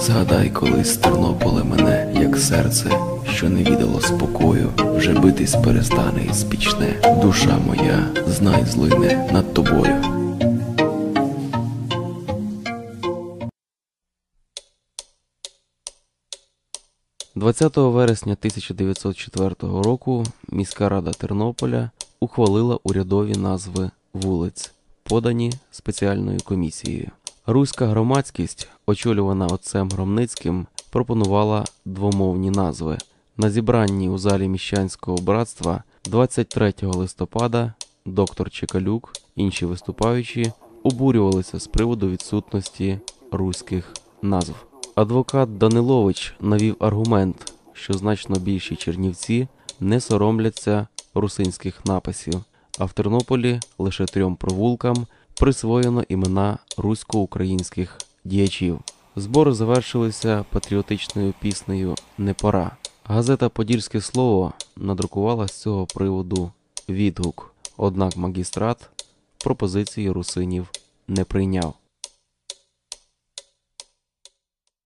Згадай колись Тернополе мене, як серце, що не віддало спокою, вже битись перестане і спічне. Душа моя, знай злине над тобою. – 20 вересня 1904 року міська рада Тернополя ухвалила урядові назви вулиць, подані спеціальною комісією. Руська громадськість, очолювана отцем Громницьким, пропонувала двомовні назви. На зібранні у залі міщанського братства 23 листопада доктор Чекалюк, інші виступаючі, обурювалися з приводу відсутності руських назв. Адвокат Данилович навів аргумент, що значно більші чернівці не соромляться русинських написів, а в Тернополі лише трьом провулкам присвоєно імена русько-українських діячів. Збори завершилися патріотичною піснею Не пора. Газета Подільське слово надрукувала з цього приводу відгук, однак магістрат пропозиції русинів не прийняв.